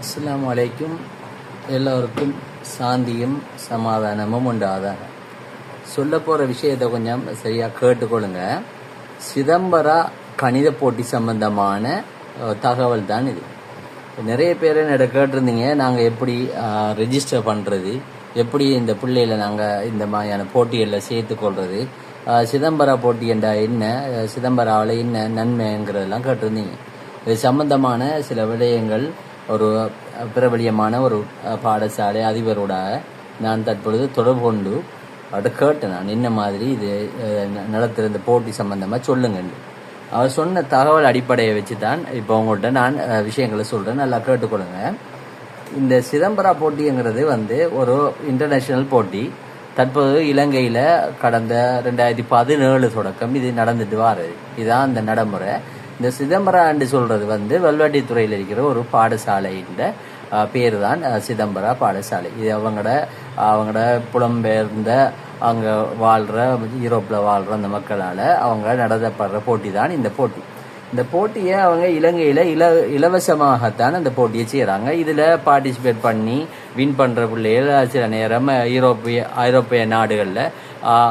அஸ்லாம் வலைக்கும் எல்லோருக்கும் சாந்தியும் சமாதானமும் உண்டாதாங்க சொல்ல போகிற விஷயத்தை கொஞ்சம் சரியாக கேட்டுக்கொள்ளுங்க. சிதம்பரா கணித போட்டி சம்பந்தமான தகவல் தான் இது. நிறைய பேர் என்னோட கேட்டிருந்தீங்க நாங்கள் எப்படி ரெஜிஸ்டர் பண்ணுறது எப்படி இந்த பிள்ளைகளை நாங்கள் இந்த மாதிரியான போட்டிகளில் சேர்த்துக்கொள்வது சிதம்பரா போட்டி என்றால் என்ன சிதம்பராவில் என்ன நன்மைங்கிறதெல்லாம் கேட்டிருந்தீங்க. இது சம்பந்தமான சில விடயங்கள் ஒரு பிரபலியமான ஒரு பாடசாலை அதிபரோட நான் தற்பொழுது தொடர்பு கொண்டு அவர்கிட்ட கேட்டேன். நான் என்ன மாதிரி இது ந- நடத்துகிற இந்த போட்டி சம்பந்தமாக சொல்லுங்கன்னு. அவர் சொன்ன தகவல் அடிப்படையை வச்சு தான் இப்போ உங்கள்கிட்ட நான் விஷயங்களை சொல்கிறேன் நல்லா கேட்டுக்கொள்ளுங்க. இந்த சிதம்பரா போட்டிங்கிறது வந்து ஒரு இன்டர்நேஷ்னல் போட்டி. தற்போது இலங்கையில் கடந்த ரெண்டாயிரத்தி பதினேழு தொடக்கம் இது நடந்துட்டு வாரு இதுதான் அந்த நடைமுறை. இந்த சிதம்பரான்னு சொல்றது வந்து வல்வாட்டித்துறையில் இருக்கிற ஒரு பாடசாலையின் பேர் தான் சிதம்பரா பாடசாலை. இது அவங்களோட அவங்களோட புலம்பெயர்ந்த அங்கே வாழ்கிற யூரோப்பில் வாழ்கிற அந்த மக்களால் அவங்க நடத்தப்படுற போட்டி தான் இந்த போட்டி. இந்த போட்டியை அவங்க இலங்கையில் இல இலவசமாகத்தான் அந்த போட்டியை செய்கிறாங்க இதில் பார்ட்டிசிபேட் பண்ணி வின் பண்ணுற பிள்ளைகள் சில நேரம் யூரோப்பிய ஐரோப்பிய நாடுகளில்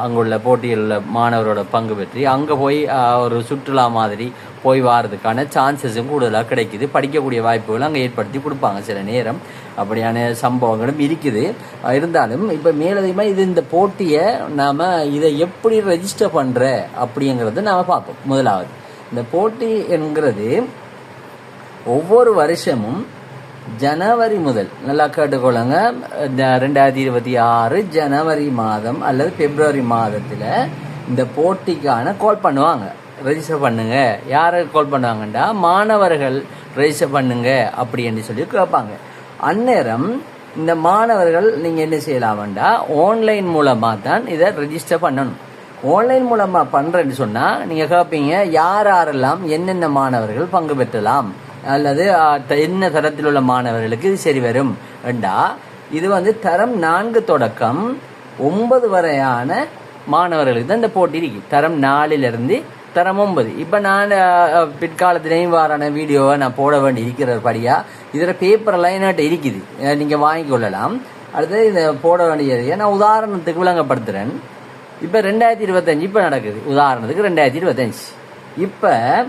அங்குள்ள போட்டிகளில் மாணவரோட பங்கு பெற்றி அங்கே போய் ஒரு சுற்றுலா மாதிரி போய் வாரதுக்கான சான்சஸும் கூடுதலாக கிடைக்குது. படிக்கக்கூடிய வாய்ப்புகள் அங்கே ஏற்படுத்தி கொடுப்பாங்க சில நேரம். அப்படியான சம்பவங்களும் இருக்குது. இருந்தாலும் இப்போ மேலதிகமாக இது இந்த போட்டியை நாம் இதை எப்படி ரெஜிஸ்டர் பண்ணுற அப்படிங்கிறத நாம் பார்ப்போம். முதலாவது இந்த போட்டி என்கிறது ஒவ்வொரு வருஷமும் ஜனவரி முதல் நல்லா கேட்டுக்கொள்ளுங்க. இந்த ரெண்டாயிரத்தி இருபத்தி ஆறு ஜனவரி மாதம் அல்லது பிப்ரவரி மாதத்தில் இந்த போட்டிக்கான கால் பண்ணுவாங்க. ரெஜிஸ்டர் பண்ணுங்க. யாரை கால் பண்ணுவாங்கண்டா மாணவர்கள் ரெஜிஸ்டர் பண்ணுங்க அப்படின்னு சொல்லி கேட்பாங்க. அந்நேரம் இந்த மாணவர்கள் நீங்கள் என்ன செய்யலாம்டா ஆன்லைன் மூலமாக தான் இதை ரெஜிஸ்டர் பண்ணணும். ஆன்லைன் மூலமா பண்றேன்னு சொன்னா நீங்க கேட்பீங்க யார் யாரெல்லாம் என்னென்ன மாணவர்கள் பங்கு பெற்றலாம்? அல்லது என்ன தரத்தில் உள்ள மாணவர்களுக்கு இது சரி வரும்? ரெண்டா இது வந்து தரம் நான்கு தொடக்கம் ஒன்பது வரையான மாணவர்களுக்கு தான் இந்த போட்டி இருக்கு. தரம் நாலிலிருந்து தரம் ஒன்பது. இப்போ நான் பிற்காலத்திலையும் வாரான வீடியோவை நான் போட வேண்டி இருக்கிறபடியா இதில் பேப்பரெல்லாம் என்கிட்ட இருக்குது. நீங்கள் நீங்க வாங்கிக் கொள்ளலாம். அடுத்தது இதை போட வேண்டியது நான் உதாரணத்துக்கு விளங்கப்படுத்துகிறேன் இப்போ ரெண்டாயிரத்தி இருபத்தஞ்சு இப்போ நடக்குது. உதாரணத்துக்கு ரெண்டாயிரத்தி இருபத்தஞ்சு. இப்போ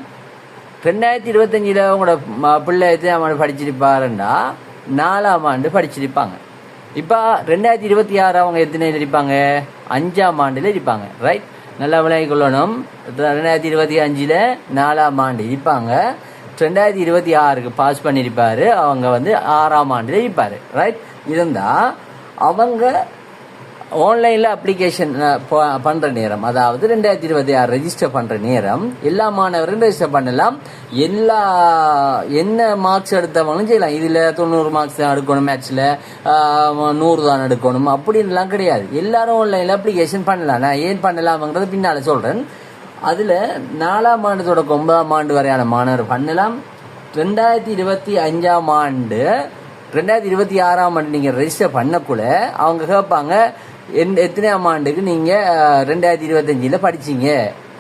ரெண்டாயிரத்தி இருபத்தஞ்சில் உங்களோட ம- பிள்ளை எத்தனை ஆண்டு படிச்சிருப்பாருண்டா நாலாம் ஆண்டு படிச்சிருப்பாங்க. இப்போ ரெண்டாயிரத்தி இருபத்தி ஆறு அவங்க எத்தனை இருப்பாங்க? அஞ்சாம் ஆண்டில் இருப்பாங்க. ரைட் நல்லா விளங்கிக் கொள்ளணும். ரெண்டாயிரத்தி இருபத்தி அஞ்சில் நாலாம் ஆண்டு இருப்பாங்க. ரெண்டாயிரத்தி இருபத்தி ஆறுக்கு பாஸ் பண்ணியிருப்பாரு அவங்க வந்து ஆறாம் ஆண்டில் இருப்பார். ரைட் இருந்தால் அவங்க ஆன்லைனில் அப்ளிகேஷன் பண்ணுற நேரம். அதாவது ரெண்டாயிரத்தி இருபத்தி ஆறு ரெஜிஸ்டர் பண்ணுற நேரம். எல்லா மாணவரும் ரெஜிஸ்டர் பண்ணலாம். எல்லா என்ன மார்க்ஸ் எடுத்தவங்களும் செய்யலாம். இதில் தொண்ணூறு மார்க்ஸ் தான் எடுக்கணும் மேட்ச்சில் நூறு தான் எடுக்கணும். அப்படின்லாம் கிடையாது. எல்லாரும் ஆன்லைனில் அப்ளிகேஷன் பண்ணலாம். நான் ஏன் பண்ணலாம்ங்கிறது பின்னால் சொல்கிறேன் அதில் நாலாம் ஆண்டு ஒன்பதாம் ஆண்டு வரையான மாணவர் பண்ணலாம். ரெண்டாயிரத்தி இருபத்தி அஞ்சாம் ஆண்டு ரெண்டாயிரத்தி இருபத்தி ஆறாம் ஆண்டு நீங்கள் ரெஜிஸ்டர் பண்ணக்குள்ள அவங்க கேட்பாங்க என் எத்தனையாம் ஆண்டுக்கு நீங்கள் ரெண்டாயிரத்தி இருபத்தஞ்சில் படிச்சீங்க?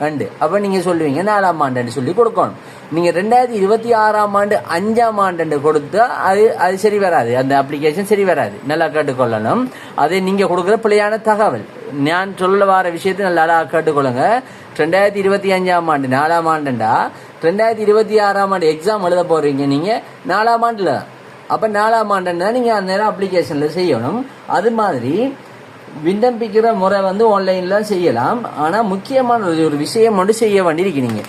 ரெண்டு. அப்போ நீங்கள் சொல்லுவீங்க நாலாம் ஆண்டுன்னு சொல்லி கொடுக்கணும். நீங்கள் ரெண்டாயிரத்தி இருபத்தி ஆறாம் ஆண்டு அஞ்சாம் ஆண்டு கொடுத்தா அது அது சரி வராது. அந்த அப்ளிகேஷன் சரி வராது. நல்லா கேட்டுக்கொள்ளணும். அதை நீங்கள் கொடுக்குற பிள்ளையான தகவல். நான் சொல்ல வர விஷயத்தை நல்லா கேட்டுக்கொள்ளுங்க. ரெண்டாயிரத்தி இருபத்தி அஞ்சாம் ஆண்டு நாலாம் ஆண்டுண்டா? ரெண்டாயிரத்தி இருபத்தி ஆறாம் ஆண்டு எக்ஸாம் எழுத போகிறீங்க நீங்கள் நாலாம் ஆண்டில். தான் அப்போ நாலாம் ஆண்டுன்னா நீங்கள் அந்த நேரம் அப்ளிகேஷனில் செய்யணும். அது மாதிரி விண்ணப்பிக்கிற முறை வந்து ஆன்லைனில் செய்யலாம். ஆனால் முக்கியமான ஒரு விஷயம் மட்டும் செய்ய வேண்டியிருக்கிறீங்க.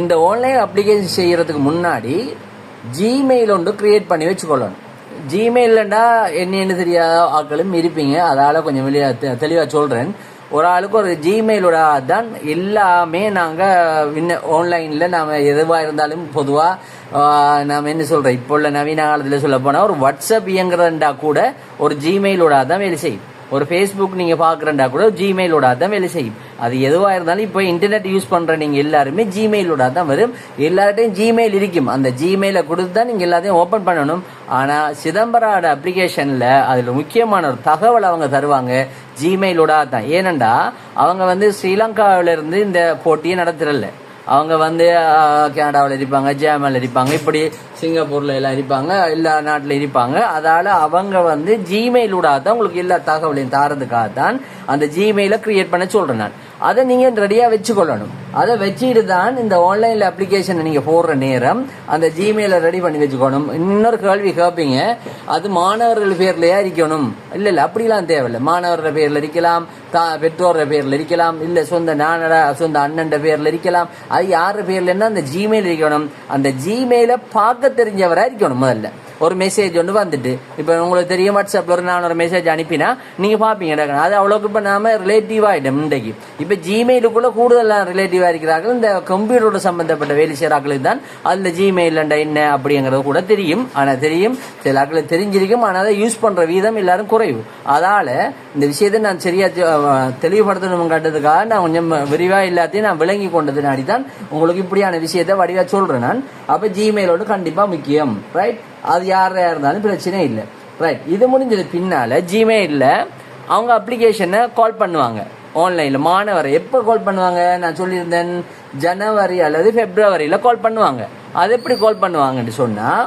இந்த ஆன்லைன் அப்ளிகேஷன் செய்கிறதுக்கு முன்னாடி ஜிமெயில் ஒன்று கிரியேட் பண்ணி வச்சுக்கொள்ளணும். ஜிமெயிலண்டா என்ன என்ன தெரியாத ஆட்களும் இருப்பீங்க. அதால் கொஞ்சம் வெளியே தெளிவாக சொல்கிறேன் ஒரு ஆளுக்கு ஒரு ஜிமெயிலோட தான் எல்லாமே நாங்கள் இன்ன ஆன்லைனில் நாம் எதுவாக இருந்தாலும் பொதுவாக நாம் என்ன சொல்கிறோம் இப்போ உள்ள நவீன காலத்தில் சொல்ல போனால் ஒரு வாட்ஸ்அப் இயங்குறதுண்டா கூட ஒரு ஜிமெயிலோட தான் வேலை செய்யும். ஒரு ஃபேஸ்புக் நீங்கள் பார்க்குறண்டா கூட ஜிமெயிலோட தான் வேலை செய்யும். அது எதுவாக இருந்தாலும் இப்போ இன்டர்நெட் யூஸ் பண்ணுற நீங்கள் எல்லாருமே ஜிமெயிலோட தான் வரும். எல்லார்ட்டையும் ஜிமெயில் இருக்கும். அந்த ஜிமெயிலை கொடுத்து தான் நீங்கள் எல்லாத்தையும் ஓப்பன் பண்ணணும். ஆனால் சிதம்பரோட அப்ளிகேஷனில் அதில் முக்கியமான ஒரு தகவல் அவங்க தருவாங்க. ஜிமெயிலோட தான் ஏனண்டா அவங்க வந்து ஸ்ரீலங்காவிலேருந்து இந்த போட்டியை நடத்துறல அவங்க வந்து கனடாவில் இருப்பாங்க ஜெர்மனில் இருப்பாங்க இப்படி சிங்கப்பூரில் எல்லாம் இருப்பாங்க எல்லா நாட்டில் இருப்பாங்க. அதால் அவங்க வந்து ஜிமெயிலூடாக தான் உங்களுக்கு எல்லா தகவலையும் தாரதுக்காக தான் அந்த ஜிமெயிலை கிரியேட் பண்ண சொல்கிறேன் நான். அதை நீங்கள் ரெடியாக வச்சுக்கொள்ளணும். அதை வச்சுட்டு தான் இந்த ஆன்லைனில் அப்ளிகேஷன் நீங்கள் போடுற நேரம் அந்த ஜிமெயிலை ரெடி பண்ணி வச்சுக்கணும். இன்னொரு கேள்வி கேட்பீங்க அது மாணவர்கள் பேரில் இருக்கணும்? இல்லை இல்லை அப்படிலாம் தேவையில்லை. மாணவர்கள் பேரில் இருக்கலாம் தா பெற்றோர் பேர்ல இருக்கலாம் இல்ல சொந்த நானட சொந்த அண்ணன் பேர்ல இருக்கலாம். அது யார் பேர்ல அந்த ஜிமெயில் இருக்கணும். அந்த ஜிமெயிலை பார்க்க தெரிஞ்சவரா இருக்கணும் முதல்ல. ஒரு மெசேஜ் ஒன்று வந்துட்டு. இப்போ உங்களுக்கு தெரியும் வாட்ஸ்அப்பில் ஒரு நான் ஒரு மெசேஜ் அனுப்பினா நீங்கள் பார்ப்பீங்க அது அவ்வளோக்கு இப்போ நாம ரிலேட்டிவ் ஆகிட்டோம் இன்றைக்கு. இப்போ ஜிமெயிலுக்குள்ள கூடுதலாக ரிலேட்டிவாக இருக்கிறார்கள். இந்த கம்ப்யூட்டரோட சம்பந்தப்பட்ட வேலை செய்கிறாக்களுக்கு தான் அதில் ஜிமெயில் என்ன அப்படிங்கிறது கூட தெரியும். ஆனால் தெரியும். சில ஆக்களுக்கு தெரிஞ்சிருக்கும். ஆனால் அதை யூஸ் பண்ணுற வீதம் எல்லாரும் குறைவு. அதால் இந்த விஷயத்தை நான் சரியா தெளிவுபடுத்தணும் கட்டதுக்காக நான் கொஞ்சம் விரிவாக எல்லாத்தையும் நான் விளங்கி கொண்டதுனாடி தான் உங்களுக்கு இப்படியான விஷயத்தை வடிவாக சொல்கிறேன் நான். அப்போ ஜிமெயிலோட கண்டிப்பாக முக்கியம். ரைட் அது யாரா இருந்தாலும் பிரச்சனை இல்லை. ரைட் இது முடிஞ்சது பின்னால ஜிமெயிலில் அவங்க அப்ளிகேஷனை கால் பண்ணுவாங்க. ஆன்லைனில் மாணவரை எப்போ கால் பண்ணுவாங்க? நான் சொல்லியிருந்தேன் ஜனவரி அல்லது பிப்ரவரியில் கால் பண்ணுவாங்க. அது எப்படி கால் பண்ணுவாங்கன்னு சொன்னால்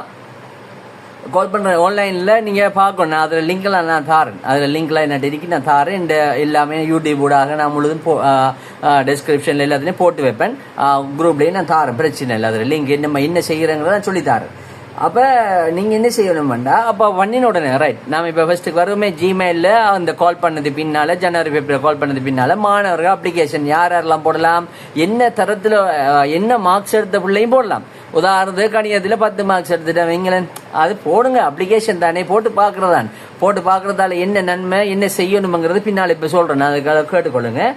கால் பண்ணுற ஆன்லைனில் நீங்கள் பார்க்கணும். நான் அதில் லிங்க்லாம் நான் தாரேன். அதில் லிங்க்லாம் என்ன இருக்கு. நான் தாரேன். இந்த எல்லாமே யூடியூப் ஊடாக நான் முழுதும் போ டிஸ்கிரிப்ஷனில் எல்லாத்துலேயும் போட்டு வைப்பேன். குரூப்லேயும் நான் தாரேன். பிரச்சனை இல்லை. அதில் லிங்க் நம்ம என்ன செய்கிறேங்கிறத நான் சொல்லித்தாரேன் அப்போ நீங்கள் என்ன செய்யணும் வேண்டாம் அப்போ வண்ணின உடனே ரைட் நாம் இப்போ ஃபஸ்ட்டு வருமே ஜிமெயிலில் அந்த கால் பண்ணது பின்னால் ஜனவரி பிப்ரவரி கால் பண்ணது பின்னால் மாணவர்கள் அப்ளிகேஷன் யார் யாரெல்லாம் போடலாம்? என்ன தரத்தில் என்ன மார்க்ஸ் எடுத்த பிள்ளையும் போடலாம்? உதாரணத்துக்கு கணிதத்தில் பத்து மார்க்ஸ் எடுத்துட்டேன் வைங்களேன். அது போடுங்க அப்ளிகேஷன் தானே போட்டு பார்க்குறதான். போட்டு பார்க்குறதால என்ன நன்மை என்ன செய்யணுமங்கிறது பின்னால் இப்போ சொல்கிறேன் நான் அதுக்காக கேட்டுக்கொள்ளுங்க.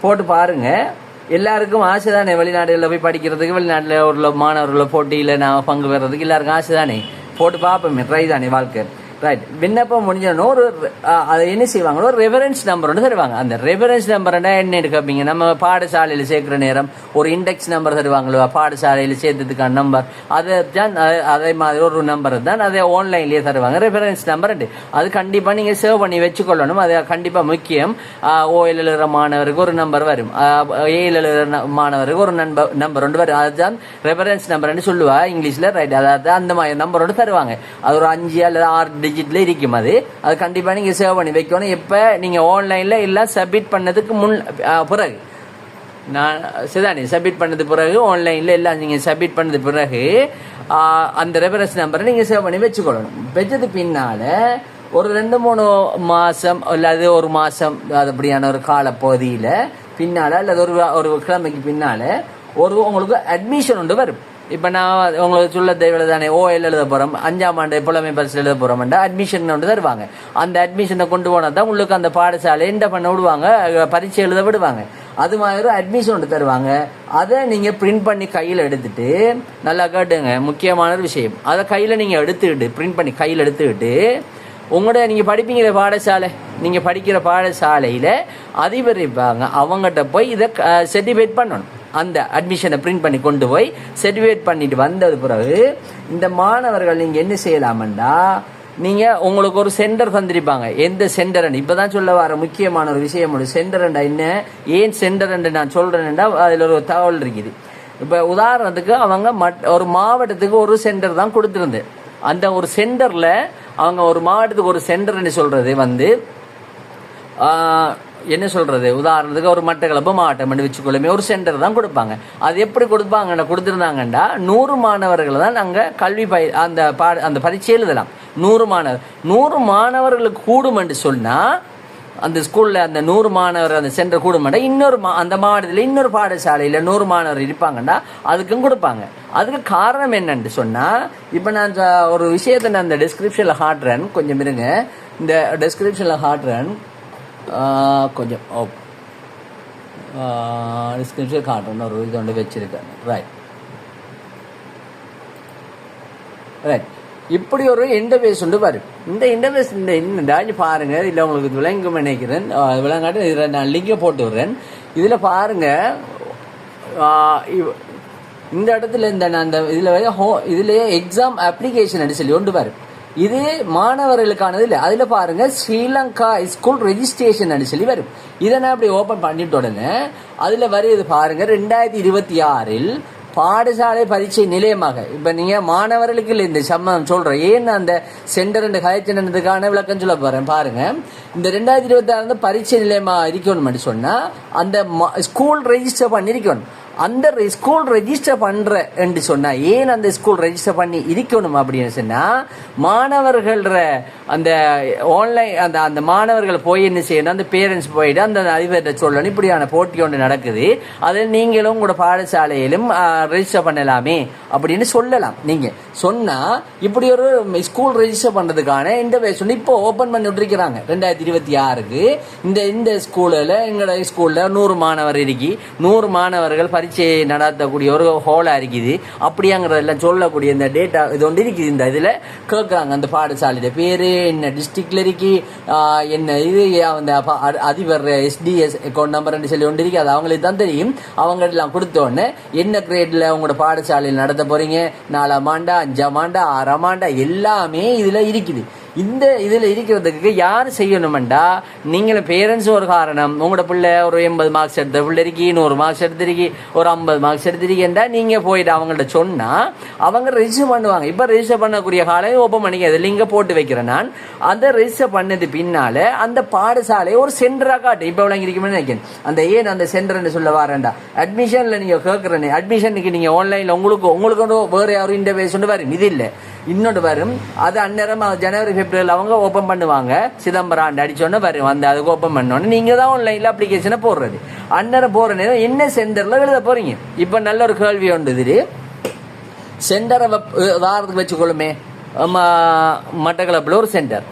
போட்டு பாருங்க. எல்லாருக்கும் ஆசை தானே வெளிநாடுகளில் போய் படிக்கிறதுக்கு வெளிநாட்டில் உள்ள மாணவர்களை போட்டியில் நான் பங்கு பெறதுக்கு எல்லாருக்கும் ஆசை தானே போட்டு பார்ப்போமே ட்ரை தானே வாழ்க்கை. ரைட் விண்ணப்பம் முடிஞ்சோடனே ஒரு அதை என்ன செய்வாங்களோ ஒரு ரெஃபரன்ஸ் நம்பர் ஒன்று தருவாங்க. அந்த ரெஃபரன்ஸ் நம்பர்னா என்ன கேட்பீங்க நம்ம பாடசாலையில் சேர்க்குற நேரம் ஒரு இண்டெக்ஸ் நம்பர் தருவாங்களோ பாடசாலையில் சேர்த்ததுக்கான நம்பர் அதை தான் அதே மாதிரி ஒரு நம்பர் தான் அதை ஆன்லைன்லேயே தருவாங்க. ரெஃபரன்ஸ் நம்பர் அது கண்டிப்பாக நீங்கள் சேவ் பண்ணி வச்சுக்கொள்ளணும். அது கண்டிப்பாக முக்கியம். ஓஎல் எழுதுகிற மாணவருக்கு ஒரு நம்பர் வரும். ஏஎல் எழுதுகிற மாணவருக்கு ஒரு நம்பர் நம்பர் ஒன்று வரும். அதுதான் ரெஃபரன்ஸ் நம்பர்னு சொல்லுவா இங்கிலீஷில். ரைட் அதாவது அந்த மாதிரி நம்பர் ஒன்று தருவாங்க. அது ஒரு அஞ்சு அல்லது ஆறு டிஜிட்டில் இருக்கும் அது அது கண்டிப்பாக நீங்கள் சேவ் பண்ணி வைக்கணும். இப்போ நீங்கள் ஆன்லைனில் எல்லாம் சப்மிட் பண்ணதுக்கு முன் பிறகு. நான் சிதானி சப்மிட் பண்ணது பிறகு ஆன்லைனில் எல்லாம் நீங்கள் சப்மிட் பண்ணது பிறகு அந்த ரெஃபரன்ஸ் நம்பரை நீங்கள் சேவ் பண்ணி வச்சுக்கொள்ளணும். வச்சது பின்னால் ஒரு ரெண்டு மூணு மாதம் அல்லது ஒரு மாதம் அது அப்படியான ஒரு காலப்பகுதியில் பின்னால் அல்லது ஒரு ஒரு கிழமைக்கு பின்னால் ஒரு உங்களுக்கு அட்மிஷன் ஒன்று வரும். இப்போ நான் உங்களுக்கு சொல்ல தேவையில்லை தானே ஓஎல் எழுத போகிறோம் அஞ்சாம் ஆண்டு புலமை பரிசு எழுத போகிறோம்டா அட்மிஷன் ஒன்று தருவாங்க. அந்த அட்மிஷனை கொண்டு போனால் தான் உங்களுக்கு அந்த பாடசாலை என்ன பண்ண விடுவாங்க? பரிட்சை பரீட்சை எழுத விடுவாங்க. அது மாதிரி அட்மிஷன் ஒன்று தருவாங்க. அதை நீங்கள் பிரிண்ட் பண்ணி கையில் எடுத்துட்டு நல்லா கேட்டுங்க. முக்கியமான ஒரு விஷயம். அதை கையில் நீங்கள் எடுத்துக்கிட்டு பிரிண்ட் பண்ணி கையில் எடுத்துக்கிட்டு உங்களோட நீங்கள் படிப்பீங்கிற பாடசாலை? நீங்கள் படிக்கிற பாடசாலையில் அதிபர் இருப்பாங்க. அவங்ககிட்ட போய் இதை சர்டிஃபிகேட் பண்ணணும். அந்த அட்மிஷனை பிரிண்ட் பண்ணி கொண்டு போய் சர்டிஃபிகேட் பண்ணிட்டு வந்தது பிறகு இந்த மாணவர்கள் நீங்கள் என்ன செய்யலாமண்டா? நீங்கள் உங்களுக்கு ஒரு சென்டர் தந்திருப்பாங்க. எந்த சென்டர் இப்போ தான் சொல்ல வர முக்கியமான ஒரு விஷயம் ஒரு சென்டர்ண்டா என்ன? ஏன் சென்டர் நான் சொல்கிறேன்டா அதில் ஒரு தகவல் இருக்குது. இப்போ உதாரணத்துக்கு அவங்க மட் ஒரு மாவட்டத்துக்கு ஒரு சென்டர் தான் கொடுத்துருந்து. அந்த ஒரு சென்டரில் அவங்க ஒரு மாவட்டத்துக்கு ஒரு சென்டர்னு சொல்கிறது வந்து என்ன சொல்கிறது உதாரணத்துக்கு ஒரு மட்டக்களப்பு மாவட்டம் வச்சுக்கொள்ளுமே ஒரு சென்டர் தான் கொடுப்பாங்க. அது எப்படி கொடுப்பாங்கன்னு கொடுத்துருந்தாங்கண்டா நூறு மாணவர்களை தான் நாங்கள் கல்வி பய அந்த பா அந்த பரீட்சை எழுதலாம். நூறு மாணவர். நூறு மாணவர்களுக்கு கூடுமென்று சொன்னால் அந்த ஸ்கூலில் அந்த நூறு மாணவர் அந்த சென்டர் கூடுமாட்டா இன்னொரு மா அந்த மாவட்டத்தில் இன்னொரு பாடசாலையில் நூறு மாணவர் இருப்பாங்கன்னா அதுக்கும் கொடுப்பாங்க. அதுக்கு காரணம் என்னன்னு சொன்னால் இப்போ நான் ஒரு விஷயத்தை நான் அந்த டிஸ்கிரிப்ஷனில் காட்டுறேன். கொஞ்சம் இருங்க. இந்த டிஸ்கிரிப்ஷனில் காட்டுறேன். Ah, கொஞ்சம் ஓ டிஸ்கிரிப்ஷன் காட்டுறேன் ஒரு இது ஒன்று வச்சுருக்கேன். ரைட் ரைட் இப்படி ஒரு இன்டர்வேஸ் உண்டு வரும் இந்த இன்டர்வேஸ் இந்த இந்த பாருங்க. இதில் உங்களுக்கு விளங்கும் நினைக்கிறேன். Ah, அஹ் விளங்காட்டு இதில் நான் லிங்கை போட்டு விடுறேன். இதில் பாருங்க. Ah, இந்த இடத்துல இந்த நான் அந்த இதில் ஹோ இதுலேயே எக்ஸாம் அப்ளிகேஷன் சொல்லி உண்டு வரும் இது மாணவர்களுக்கானது இல்லை. அதில் பாருங்க ஸ்ரீலங்கா ஸ்கூல் ரெஜிஸ்ட்ரேஷன் சொல்லி வரும். இதை நான் அப்படி ஓப்பன் பண்ணிட்ட உடனே அதில் வருது பாருங்க ரெண்டாயிரத்தி இருபத்தி ஆறில் பாடசாலை பரீட்சை நிலையமாக. இப்போ நீங்கள் மாணவர்களுக்கு இல்லை இந்த சம்மம் சொல்கிறேன் ஏன் அந்த சென்டர் ரெண்டு கயச்சினதுக்கான விளக்கம் சொல்ல போகிறேன் பாருங்க இந்த ரெண்டாயிரத்தி இருபத்தி ஆறு பரீட்சை நிலையமாக இருக்கணும் சொன்னால் அந்த ஸ்கூல் ரெஜிஸ்டர் பண்ணியிருக்கணும் அந்த ஸ்கூல் ரெஜிஸ்டர் பண்ற என்று சொன்னா ஏன் அந்த ஸ்கூல் ரெஜிஸ்டர் பண்ணி இருக்கணும் அப்படின்னு சொன்னா மாணவர்கள அந்த ஆன்லைன் அந்த அந்த மாணவர்கள் போய் என்ன செய்யணும்? அந்த பேரண்ட்ஸ் போயிட்டு அந்த அதிபர்கிட்ட சொல்லணும். இப்படியான போட்டி ஒன்று நடக்குது. அதில் நீங்களும் உங்களோட பாடசாலையிலும் ரெஜிஸ்டர் பண்ணலாமே அப்படின்னு சொல்லலாம். நீங்கள் சொன்னால் இப்படி ஒரு ஸ்கூல் ரெஜிஸ்டர் பண்ணுறதுக்கான இந்த இப்போ ஓப்பன் பண்ணி விட்டுருக்கிறாங்க. ரெண்டாயிரத்தி இருபத்தி ஆறுக்கு இந்த இந்த ஸ்கூலில் எங்களோட ஸ்கூலில் நூறு மாணவர் இருக்கி நூறு மாணவர்கள் பரீட்சை நடத்தக்கூடிய ஒரு ஹோலாக இருக்குது. அப்படியாங்கிறதெல்லாம் சொல்லக்கூடிய இந்த டேட்டா இது ஒன்று இருக்குது. இந்த இதில் கேட்குறாங்க அந்த பாடசாலையில். பேர் என்ன டிஸ்ட்ரிக்ட்ல இருக்கி என்ன இது அந்த அதிபர் எஸ்டிஎஸ் அக்கௌண்ட் நம்பர்னு சொல்லி ஒன்று இருக்கு. அது அவங்களுக்கு தான் தெரியும். அவங்கெல்லாம் கொடுத்தோடனே என்ன கிரேட்ல உங்களோட பாடசாலையில் நடத்த போறீங்க? நாலாம் ஆண்டா அஞ்சாம் ஆண்டா ஆறாம் ஆண்டா எல்லாமே இதில் இருக்குது. இந்த இதில் இருக்கிறதுக்கு யார் செய்யணுமெண்டா? நீங்கள் பேரண்ட்ஸ் ஒரு காரணம். உங்களோட பிள்ளை ஒரு எண்பது மார்க்ஸ் எடுத்த பிள்ளை நூறு மார்க்ஸ் எடுத்திருக்கி ஒரு ஐம்பது மார்க்ஸ் எடுத்திருக்கேன்டா நீங்கள் போயிட்டு அவங்கள்ட்ட சொன்னால் அவங்க ரெஜிஸ்டர் பண்ணுவாங்க. இப்போ ரெஜிஸ்டர் பண்ணக்கூடிய காலையும் ஓப்பன் பண்ணிக்க லிங்க போட்டு வைக்கிறேன் நான். அந்த ரெஜிஸ்டர் பண்ணது பின்னால் அந்த பாடசாலை ஒரு சென்டராக காட்டு. இப்போ விளங்கி இருக்குமே நினைக்கிறேன். அந்த ஏன் அந்த சென்டர்னு சொல்ல வரேன்டா. அட்மிஷனில் நீங்கள் கேட்குறேன்னு அட்மிஷனுக்கு நீங்கள் ஆன்லைனில் உங்களுக்கு உங்களுக்கு வேறு வேற யாரும் இன்டர்வேஸ் வரும் இது இல்லை. இன்னொன்று வரும். அது அந்நேரம் ஜனவரி பிப்ரவரியில் அவங்க ஓப்பன் பண்ணுவாங்க. சிதம்பரம் ஆண்டு அடிச்சோன்னே வரும். வந்து அதுக்கு ஓப்பன் பண்ணோன்னே நீங்கள் தான் ஆன்லைனில் அப்ளிகேஷனை போடுறது. அந்நேரம் போகிற நேரம் என்ன சென்டரில் எழுத போகிறீங்க இப்போ நல்ல ஒரு கேள்வி உண்டு இது. சென்டரை வாரத்துக்கு வச்சுக்கொள்ளுமே. மட்டக்களப்பில் ஒரு சென்டர்.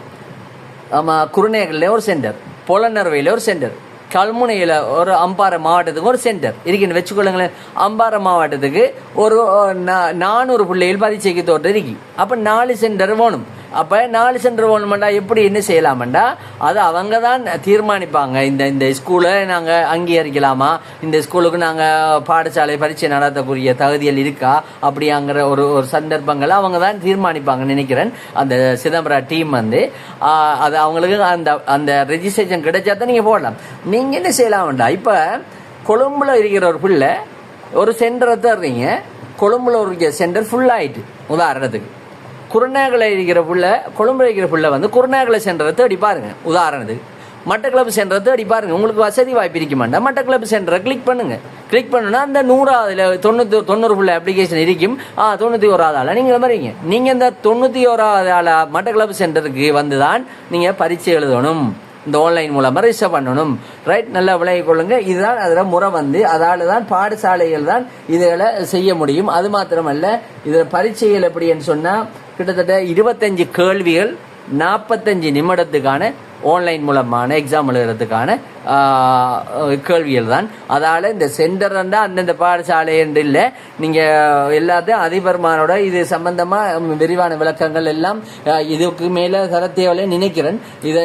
ஆமாம் குருநேகலில் ஒரு சென்டர். பொலனர்வையில் ஒரு சென்டர். கல்முனையில் ஒரு அம்பாறை மாவட்டத்துக்கு ஒரு சென்டர் இருக்குன்னு வச்சுக்கொள்ளுங்களேன். அம்பாறை மாவட்டத்துக்கு ஒரு நா- நானூறு பிள்ளைகள் பரீட்சைக்கு தோட்டம் இருக்கு. அப்போ நாலு சென்டர் வேணும். அப்போ நாலு சென்டர் வேணுமெண்டா எப்படி என்ன செய்யலாமண்டா? அது அவங்க தான் தீர்மானிப்பாங்க. இந்த இந்த ஸ்கூலை நாங்கள் அங்கீகரிக்கலாமா? இந்த ஸ்கூலுக்கு நாங்கள் பாடசாலை பரீட்சை நடத்தக்கூடிய தகுதிகள் இருக்கா? அப்படிங்கிற ஒரு ஒரு சந்தர்ப்பங்களை அவங்க தான் தீர்மானிப்பாங்கன்னு நினைக்கிறேன். அந்த சிதம்பரம் டீம் வந்து அது அவங்களுக்கு அந்த அந்த ரெஜிஸ்ட்ரேஷன் கிடைச்சா தான் நீங்கள் போடலாம். நீங்கள் என்ன செய்யலாமண்டா? இப்போ கொழும்புல இருக்கிற ஒரு பிள்ளை ஒரு சென்டரை தர்றீங்க கொழும்புல ஒரு சென்டர் ஃபுல்லாகிட்டு உதாரணத்துக்கு. குருநாகலை இருக்கிற புள்ள கொழும்பு இருக்கிற புள்ள வந்து குருநாகலை சென்டரை தேடி பாருங்க. உதாரணத்துக்கு மட்டக்களப்பு சென்டரை தேடி பாருங்கள் உங்களுக்கு வசதி வாய்ப்பு இருக்க மாட்டா. மட்டக்களப்பு சென்டரை கிளிக் பண்ணுங்கள் கிளிக் பண்ணுன்னா அந்த நூறாவதில் தொண்ணூற்றி தொண்ணூறு புள்ள அப்ளிகேஷன் இருக்கும். ஆ தொண்ணூற்றி ஓராவது ஆளா நீங்கள் வரீங்க நீங்கள் இந்த தொண்ணூற்றி ஓராவது மட்ட மட்டக்களப்பு சென்டருக்கு வந்து தான் நீங்கள் பரீட்சை எழுதணும். இந்த ஆன்லைன் மூலமாக ரிஜிஸ்டர் பண்ணணும். ரைட் நல்லா விளங்கிக் கொள்ளுங்க. இதுதான் அதில் முறை வந்து அதால் தான் பாடசாலைகள் தான் இதுகளை செய்ய முடியும். அது மாத்திரமல்ல இதில் பரீட்சைகள் எப்படின்னு சொன்னால் கிட்டத்தட்ட இருபத்தஞ்சு கேள்விகள் நாற்பத்தஞ்சு நிமிடத்துக்கான ஆன்லைன் மூலமான எக்ஸாம் எழுதுறதுக்கான கேள்விகள் தான் அதால் இந்த சென்டர் அந்தந்த பாடசாலை என்று இல்லை. நீங்கள் எல்லாத்தையும் அதிபர்மானோட இது சம்பந்தமாக விரிவான விளக்கங்கள் எல்லாம் இதுக்கு மேலே தர தேவையில்லை நினைக்கிறேன். இதை